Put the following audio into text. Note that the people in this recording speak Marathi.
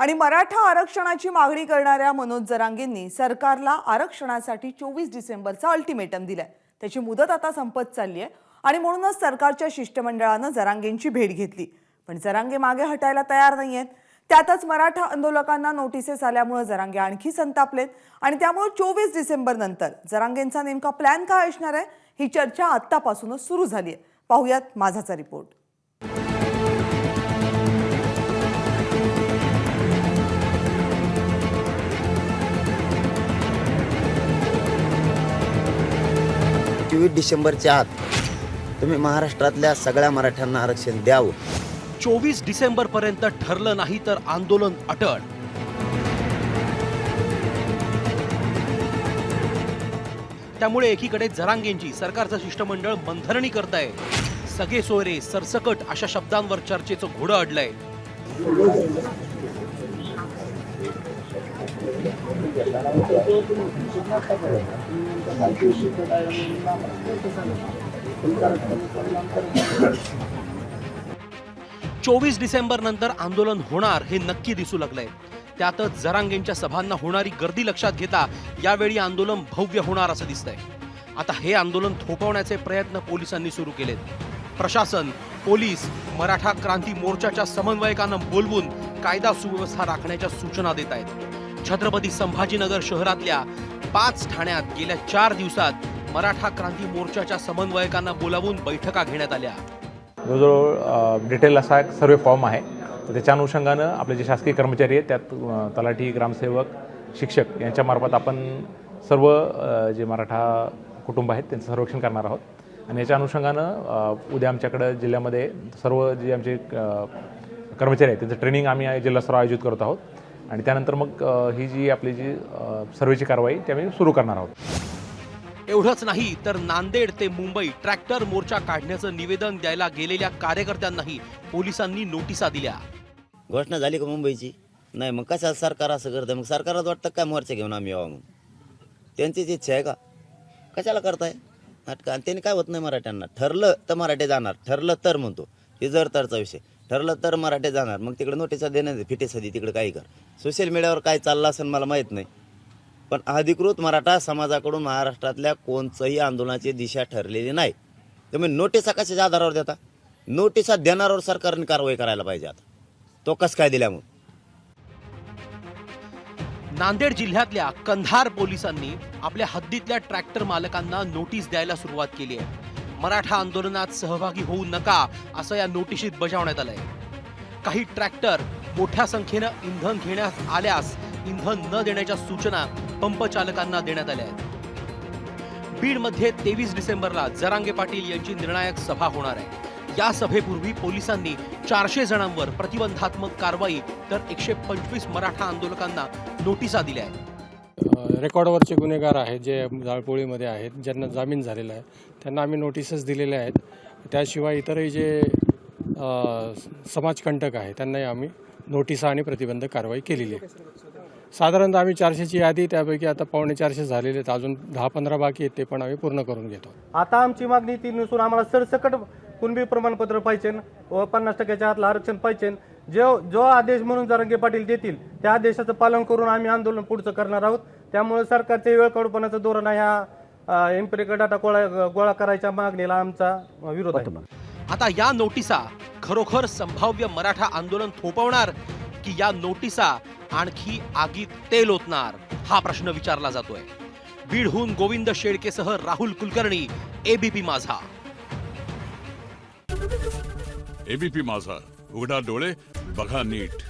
आणि मराठा आरक्षणाची मागणी करणाऱ्या मनोज जरांगेंनी सरकारला आरक्षणासाठी चोवीस डिसेंबरचा अल्टिमेटम दिलाय. त्याची मुदत आता संपत चालली आहे आणि म्हणूनच सरकारच्या शिष्टमंडळानं जरांगेंची भेट घेतली. पण जरांगे मागे हटायला तयार नाही आहेत त्यातच मराठा आंदोलकांना नोटिसेस आल्यामुळे जरांगे आणखी संतापलेत आणि त्यामुळे चोवीस डिसेंबर नंतर जरांगेंचा नेमका प्लॅन काय असणार आहे? ही चर्चा आत्तापासूनच सुरू झाली आहे पाहुयात माझाचा रिपोर्ट. चोवीस डिसेंबरच्या आत तुम्ही महाराष्ट्रातल्या सगळ्या मराठ्यांना आरक्षण द्यावं. चोवीस डिसेंबर पर्यंत ठरलं नाही तर आंदोलन अटळ. त्यामुळे एकीकडे जरांगेंची सरकारचं शिष्टमंडळ मंथरणी करताय. सगळे सोयरे सरसकट अशा शब्दांवर चर्चेचं घोडं अडलंय. चोवीस डिसेंबर नंतर आंदोलन होणार हे नक्की दिसू लागलंय. त्यातच जरांगेंच्या सभांना होणारी गर्दी लक्षात घेता यावेळी आंदोलन भव्य होणार असं दिसतंय. आता हे आंदोलन थोपवण्याचे प्रयत्न पोलिसांनी सुरू केलेत. प्रशासन पोलीस मराठा क्रांती मोर्चाच्या समन्वयकांना बोलवून कायदा सुव्यवस्था राखण्याच्या सूचना देत आहेत छत्रपती संभाजीनगर शहरातल्या पाच ठाण्यात गेल्या चार दिवसात मराठा क्रांती मोर्चाच्या समन्वयकांना बोलावून बैठका घेण्यात आल्या. जवळजवळ डिटेल असा एक सर्वे फॉर्म आहे. तर त्याच्या अनुषंगानं आपले जे शासकीय कर्मचारी आहेत त्यात तलाठी ग्रामसेवक शिक्षक यांच्यामार्फत आपण सर्व जे मराठा कुटुंब आहेत त्यांचं सर्वेक्षण करणार आहोत. आणि याच्या अनुषंगानं उद्या आमच्याकडं जिल्ह्यामध्ये सर्व जे आमचे कर्मचारी आहेत त्यांचं ट्रेनिंग आम्ही जिल्हास्तरावर आयोजित करत आहोत. आणि त्यानंतर मग ही जी आपली जी सर्वेची कारवाई ती आम्ही सुरू करणार आहोत. एवढंच नाही तर नांदेड ते मुंबई ट्रॅक्टर मोर्चा काढण्याचं निवेदन द्यायला गेलेल्या कार्यकर्त्यांनाही पोलिसांनी नोटिसा दिल्या. घोषणा झाली का मुंबईची? नाही मग कशा सरकार असं करतं मग सरकारच वाटतं काय मोर्चा घेऊन आम्ही यावं मग त्यांचीच इच्छा आहे का? कशाला करताय? नाटकं आणि त्यांनी काय होत नाही मराठ्यांना? ठरलं तर मराठे जाणार ठरलं तर म्हणतो. हे जर तरचा विषय. ठरलं तर मराठे जाणार. मग तिकडे नोटिसा देण्यात फिटे सदी तिकडे काही कर. सोशल मीडियावर काय चाललं असेल मला माहीत नाही. पण अधिकृत मराठा समाजाकडून महाराष्ट्रातल्या कोणचंही आंदोलनाची दिशा ठरलेली नाही. त्यामुळे नोटिसा कशाच्या आधारावर देता? नोटिसा देणाऱ्यावर सरकारने कारवाई करायला पाहिजे आता. तो कसं काय दिल्या मग नांदेड जिल्ह्यातल्या कंधार पोलिसांनी आपल्या हद्दीतल्या ट्रॅक्टर मालकांना नोटीस द्यायला सुरुवात केली आहे. मराठा आंदोलनात सहभागी होऊ नका असं या नोटिशीत बजावण्यात आलंय. काही ट्रॅक्टर मोठ्या संख्येनं इंधन घेण्यास आल्यास इंधन न देण्याच्या सूचना पंप चालकांना देण्यात आल्या आहेत. बीडमध्ये तेवीस डिसेंबरला जरांगे पाटील यांची निर्णायक सभा होणार आहे. या सभेपूर्वी पोलिसांनी चारशे जणांवर प्रतिबंधात्मक कारवाई तर एकशे पंचवीस मराठा आंदोलकांना नोटिसा दिल्या आहेत. रेकॉर्डवरचे गुन्हेगार आहेत जे जाळपोळीमध्ये आहेत ज्यांना जामीन झालेला आहे त्यांना आम्ही नोटिसेस दिलेल्या आहेत. त्याशिवाय इतरही जे समाजकंटक आहे त्यांनाही आम्ही नोटिसा आणि प्रतिबंधक कारवाई केलेली आहे. साधारणतः आम्ही चारशेची यादी त्यापैकी आता पावणे चारशे झालेले आहेत. अजून दहा पंधरा बाकी आहेत ते पण आम्ही पूर्ण करून घेतो. आता आमची मागणी ती नसून आम्हाला सरसकट कुणबी प्रमाणपत्र पाहिजे व पन्नास टक्क्याच्या आतलं आरक्षण पाहिजे जो जो आदेश म्हणून जरांगे पाटील देतील त्या आदेशाचं पालन करून आम्ही आंदोलन पुढचं करणार आहोत. त्यामुळे सरकारचे वेळकाढूपणाचं धोरण आहे. ह्या एम्पिरिकल डाटा गोळा गोळा करायच्या मागणीला आमचा विरोध आहे. आता या नोटिसा खरोखर संभाव्य मराठा आंदोलन थोपवणार की या नोटिसा आणखी आगीत तेल ओतणार? हा प्रश्न विचारला जातोय. बीडहून गोविंद शेळकेसह राहुल कुलकर्णी एबीपी माझा. एबीपी माझा. उघडा डोळे बघा नीट.